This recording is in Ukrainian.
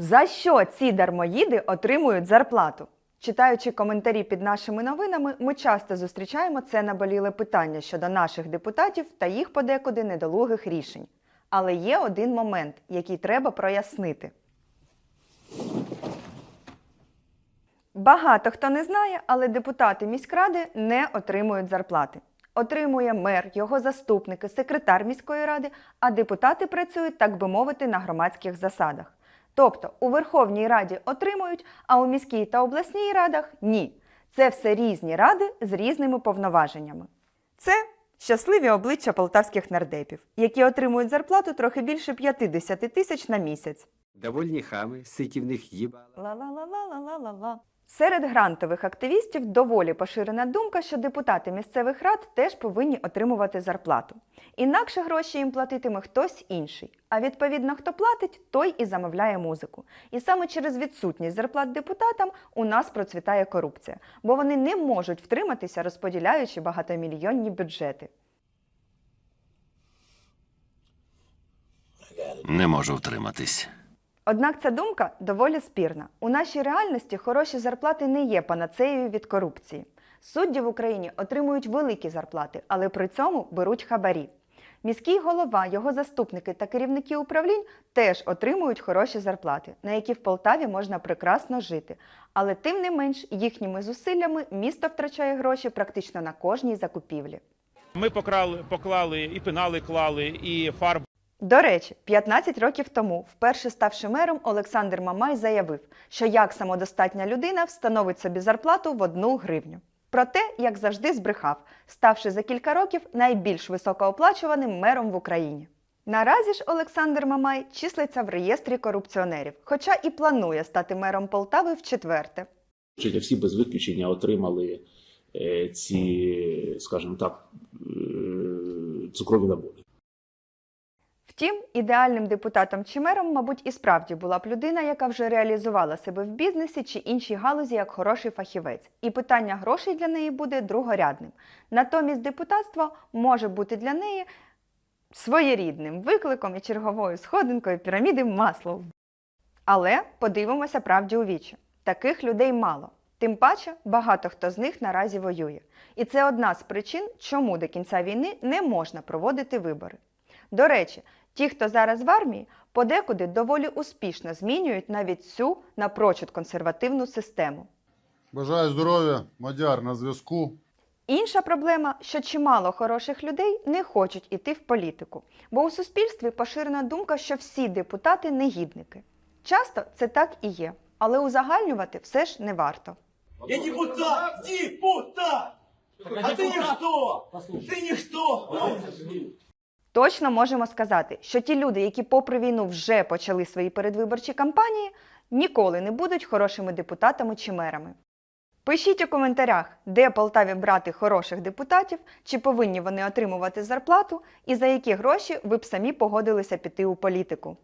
За що ці дармоїди отримують зарплату? Читаючи коментарі під нашими новинами, ми часто зустрічаємо це наболіле питання щодо наших депутатів та їх подекуди недолугих рішень. Але є один момент, який треба прояснити. Багато хто не знає, але депутати міськради не отримують зарплати. Отримує мер, його заступники, секретар міської ради, а депутати працюють, так би мовити, на громадських засадах. Тобто у Верховній Раді отримують, а у міській та обласній радах ні. Це все різні ради з різними повноваженнями. Це щасливі обличчя полтавських нардепів, які отримують зарплату трохи більше 50 тисяч на місяць. Довольні хами, ситівних них їбала. Ла-ла-ла-ла-ла-ла-ла. Серед грантових активістів доволі поширена думка, що депутати місцевих рад теж повинні отримувати зарплату. Інакше гроші їм платитиме хтось інший. А відповідно, хто платить, той і замовляє музику. І саме через відсутність зарплат депутатам у нас процвітає корупція, бо вони не можуть втриматися, розподіляючи багатомільйонні бюджети. Не можу втриматись. Однак ця думка доволі спірна. У нашій реальності хороші зарплати не є панацеєю від корупції. Судді в Україні отримують великі зарплати, але при цьому беруть хабарі. Міський голова, його заступники та керівники управлінь теж отримують хороші зарплати, на які в Полтаві можна прекрасно жити. Але тим не менш їхніми зусиллями місто втрачає гроші практично на кожній закупівлі. Ми покрали, поклали і пенали клали, і фарб До речі, 15 років тому, вперше ставши мером, Олександр Мамай заявив, що як самодостатня людина встановить собі зарплату в одну гривню. Проте, як завжди, збрехав, ставши за кілька років найбільш високооплачуваним мером в Україні. Наразі ж Олександр Мамай числиться в реєстрі корупціонерів, хоча і планує стати мером Полтави в четверте. Всі без виключення отримали е, ці, скажімо так, е, цукрові набори. Втім, ідеальним депутатом чи мером, мабуть, і справді була б людина, яка вже реалізувала себе в бізнесі чи іншій галузі як хороший фахівець, і питання грошей для неї буде другорядним. Натомість депутатство може бути для неї своєрідним викликом і черговою сходинкою піраміди Маслоу. Але подивимося правді у вічі. Таких людей мало. Тим паче, багато хто з них наразі воює. І це одна з причин, чому до кінця війни не можна проводити вибори. До речі, ті, хто зараз в армії, подекуди доволі успішно змінюють навіть цю напрочуд консервативну систему. Бажаю здоров'я, мадяр на зв'язку. Інша проблема, що чимало хороших людей не хочуть іти в політику, бо у суспільстві поширена думка, що всі депутати негідники. Часто це так і є, але узагальнювати все ж не варто. Я депутат! Депутат! А ты ничто! Ты ничто! Точно можемо сказати, що ті люди, які попри війну вже почали свої передвиборчі кампанії, ніколи не будуть хорошими депутатами чи мерами. Пишіть у коментарях, де Полтаві брати хороших депутатів, чи повинні вони отримувати зарплату, і за які гроші ви б самі погодилися піти у політику.